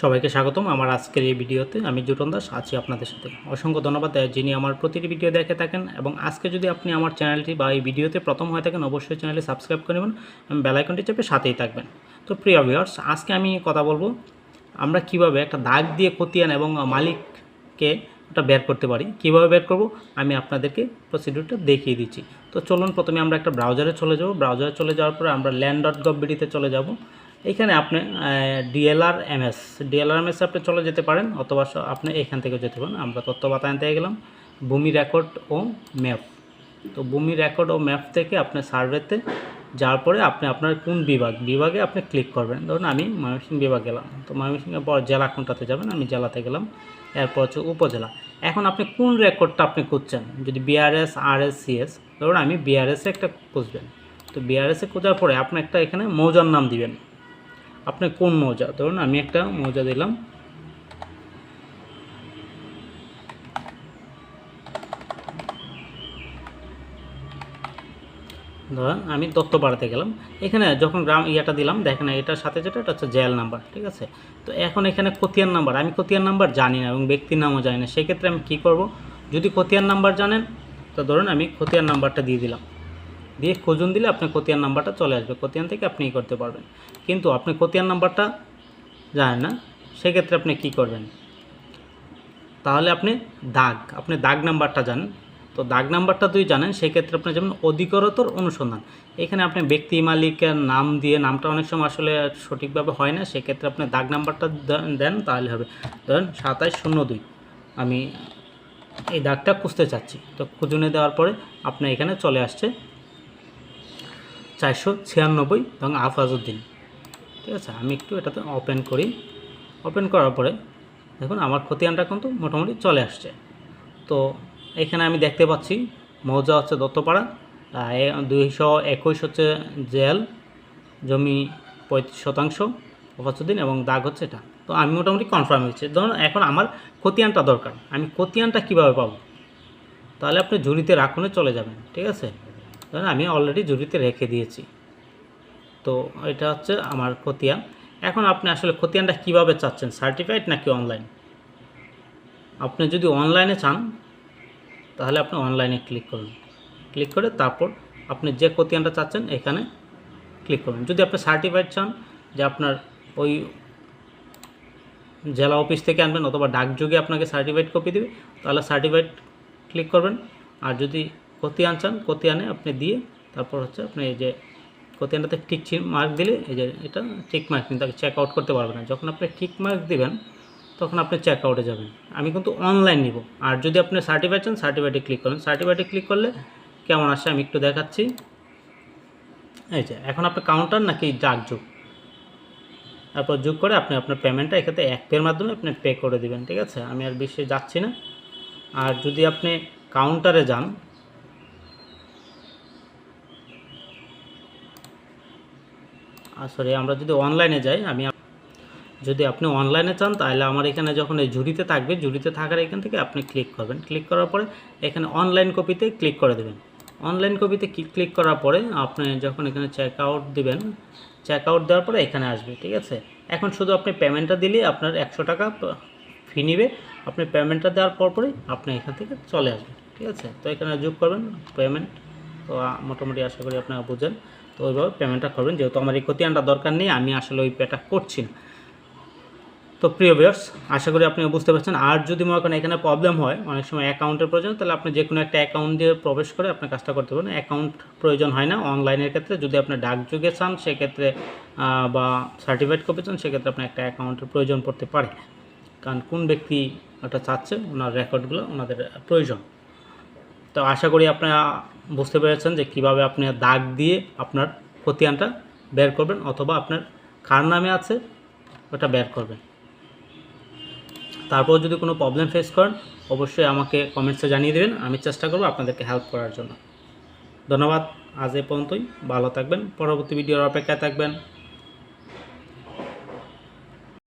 সবাইকে স্বাগতম আমার আজকের এই ভিডিওতে আমি জুটন দাস আছি আপনাদের সাথে। অসংখ্য ধন্যবাদ যিনি আমার প্রতিটি ভিডিও দেখে থাকেন এবং আজকে যদি আপনি আমার চ্যানেলটি বা এই ভিডিওতে প্রথম হয়ে থাকেন, অবশ্যই চ্যানেলটি সাবস্ক্রাইব করে নেবেন এবং বেলাইকনটি চেপে সাথেই থাকবেন। তো প্রিয় ভিউয়ার্স আজকে আমি কথা বলব, আমরা কীভাবে একটা দাগ দিয়ে খতিয়ান এবং মালিককে ওটা বের করতে পারি, কীভাবে বের করব, আমি আপনাদেরকে প্রসিডিউরটা দেখিয়ে দিচ্ছি। তো চলুন প্রথমে আমরা একটা ব্রাউজারে চলে যাব। ব্রাউজারে চলে যাওয়ার পরে আমরা ল্যান্ড ডট গভ চলে যাব। এখানে আপনি ডিএলআর এমএস ডিএলআর এমএস আপনি চলে যেতে পারেন, অথবা আপনি এখান থেকে যেতে পারেন। আমরা তথ্য বাতায়নতে গেলাম। ভূমি রেকর্ড ও ম্যাপ তো ভূমি রেকর্ড ও ম্যাপ থেকে আপনি সার্ভেতে যাওয়ার পরে আপনি আপনার কোন বিভাগ, বিভাগে আপনি ক্লিক করবেন। ধরুন আমি ময়মনসিংহ বিভাগ গেলাম। তো ময়মনসিংহের পর জেলা কোনটাতে যাবেন? আমি জেলাতে গেলাম। এরপর হচ্ছে উপজেলা। এখন আপনি কোন রেকর্ডটা আপনি খুঁজছেন? যদি বিআরএস আরএস সিএস ধরুন আমি বিআরএসে একটা খুঁজবেন। তো বিআরএসে খোঁজার পরে আপনি একটা এখানে মৌজার নাম দিবেন। আপনি কোন মৌজা? ধরুন আমি একটা মৌজা দিলাম। ধরেন আমি দত্ত দত্তপাড়াতে গেলাম। এখানে যখন গ্রাম ইয়েটা দিলাম, দেখেন এটার সাথে যেটা, এটা হচ্ছে জেল নাম্বার, ঠিক আছে? তো এখন এখানে খতিয়ান নাম্বার, আমি খতিয়ান নাম্বার জানি না এবং ব্যক্তির নামও জানি না। সেক্ষেত্রে আমি কী করব? যদি খতিয়ান নাম্বার জানেন, তো ধরুন আমি খতিয়ান নাম্বারটা দিয়ে দিলাম। দিয়ে খুঁজুন দিলে আপনার খতিয়ান নাম্বারটা চলে আসবে। খতিয়ান থেকে আপনি করতে পারবেন। কিন্তু আপনি খতিয়ান নাম্বারটা জানেন না, সেক্ষেত্রে আপনি কি করবেন? তাহলে আপনি দাগ আপনি দাগ নাম্বারটা জানেন। তো দাগ নাম্বারটা তুই জানেন, সেক্ষেত্রে আপনি যেমন অধিকরতর অনুসন্ধান। এখানে আপনি ব্যক্তি মালিকের নাম দিয়ে, নামটা অনেক সময় আসলে সঠিকভাবে হয় না, সেক্ষেত্রে আপনি দাগ নাম্বারটা দেন- দেন তাহলে হবে। ধরেন সাতাশ শূন্য দুই। আমি এই দাগটা খুঁজতে চাচ্ছি। তো খুঁজুনে দেওয়ার পরে আপনার এখানে চলে আসছে চারশো ছিয়ানব্বই এবং আফাজউদ্দিন ঠিক আছে, আমি একটু এটাতে ওপেন করি। ওপেন করার পরে দেখুন, আমার খতিয়ানটা কিন্তু মোটামুটি চলে আসছে। তো এখানে আমি দেখতে পাচ্ছি, মৌজা হচ্ছে দত্তপাড়া দুইশো একুশ হচ্ছে জেল, জমি পঁয়ত্রিশ শতাংশ দিন এবং দাগ হচ্ছে এটা। তো আমি মোটামুটি কনফার্ম হয়েছে ধরুন, এখন আমার খতিয়ানটা দরকার। আমি খতিয়ানটা কীভাবে পাবো? তাহলে আপনি ঝুড়িতে রাখুনে চলে যাবেন, ঠিক আছে? ধরুন আমি অলরেডি ঝুড়িতে রেখে দিয়েছি। তো এটা হচ্ছে আমার খতিয়ান। এখন আপনি আসলে খতিয়ানটা কীভাবে চাচ্ছেন সার্টিফাইড নাকি অনলাইন আপনি যদি অনলাইনে চান, তাহলে আপনি অনলাইনে ক্লিক করুন। ক্লিক করে তারপর আপনি যে খতিয়ানটা চাচ্ছেন, এখানে ক্লিক করুন। যদি আপনি সার্টিফাইড চান, যে আপনার ওই জেলা অফিস থেকে আনবেন অথবা ডাকযোগে আপনাকে সার্টিফাইড কপি দেবে, তাহলে সার্টিফাইড ক্লিক করবেন। আর যদি খতিয়ান চান খতিয়ানে আপনি দিয়ে তারপর হচ্ছে আপনি এই যে খতিয়ানটাতে টিক মার্ক দিলে এই যে এটা টিক মার্ক কিন্তু চেক আউট করতে পারবেন না। যখন আপনি টিক মার্ক দিবেন, তখন আপনি চেক আউটে যাবেন। আমি কিন্তু অনলাইন নিব। আর যদি আপনি সার্টিফাইড চান সার্টিফাইডে ক্লিক করেন সার্টিফাইডে ক্লিক করলে কেমন আসে আমি একটু দেখাচ্ছি। এই যে, এখন আপনি কাউন্টার নাকি ডাকযোগ তারপর যোগ করে আপনি আপনার পেমেন্টটা এক্ষেত্রে এক পের মাধ্যমে আপনি পে করে দিবেন, ঠিক আছে? আমি আর বেশি যাচ্ছি না। আর যদি আপনি কাউন্টারে যান সরি আমরা যদি অনলাইনে যাই, আমি যদি আপনি অনলাইনে চান, তাহলে আমার এখানে যখন এই ঝুড়িতে থাকবে, ঝুড়িতে থাকার এখান থেকে আপনি ক্লিক করবেন। ক্লিক করার পরে এখানে অনলাইন কপিতে ক্লিক করে দেবেন। অনলাইন কপিতে ক্লিক করার পরে আপনি যখন এখানে চেক আউট দিবেন চেক আউট দেওয়ার পরে এখানে আসবে, ঠিক আছে? এখন শুধু আপনি পেমেন্টটা দিলেই আপনার একশো টাকা ফি নিবে। আপনি পেমেন্টটা দেওয়ার পর পরেই আপনি এখান থেকে চলে আসবেন, ঠিক আছে? তো এখানে যোগ করবেন পেমেন্ট তো মোটামুটি আশা করি আপনারা বুঝেন। তো ওইভাবে পেমেন্টটা করবেন। যেহেতু আমার এই খতিয়ানটা দরকার নেই, আমি আসলে ওই পেটা করছি না। তো প্রিয় ভিউয়ার্স আশা করি আপনি বুঝতে পারছেন। আর যদি মনে করেন এখানে প্রবলেম হয়, অনেক সময় অ্যাকাউন্টের প্রয়োজন, তাহলে আপনি যে কোনো একটা অ্যাকাউন্ট দিয়ে প্রবেশ করে আপনার কাজটা করতে পারেন অ্যাকাউন্ট প্রয়োজন হয় না। অনলাইনের ক্ষেত্রে যদি আপনি ডাকযোগে চান, সেক্ষেত্রে বা সার্টিফাইড কপি চান, সেক্ষেত্রে আপনার একটা অ্যাকাউন্টের প্রয়োজন পড়তে পারে। কারণ কোন ব্যক্তি ওটা চাচ্ছে, ওনার রেকর্ডগুলো ওনাদের প্রয়োজন। তো আশা করি আপনারা বুঝতে পেরেছেন যে কীভাবে আপনি দাগ দিয়ে আপনার খতিয়ানটা বের করবেন অথবা আপনার কার নামে আছে ওটা বের করবেন। তারপর যদি কোনো প্রবলেম ফেস করেন, অবশ্যই আমাকে কমেন্টসে জানিয়ে দেবেন। আমি চেষ্টা করব আপনাদেরকে হেল্প করার জন্য। ধন্যবাদ। আজ এ পর্যন্তই। ভালো থাকবেন। পরবর্তী ভিডিওর অপেক্ষায় থাকবেন।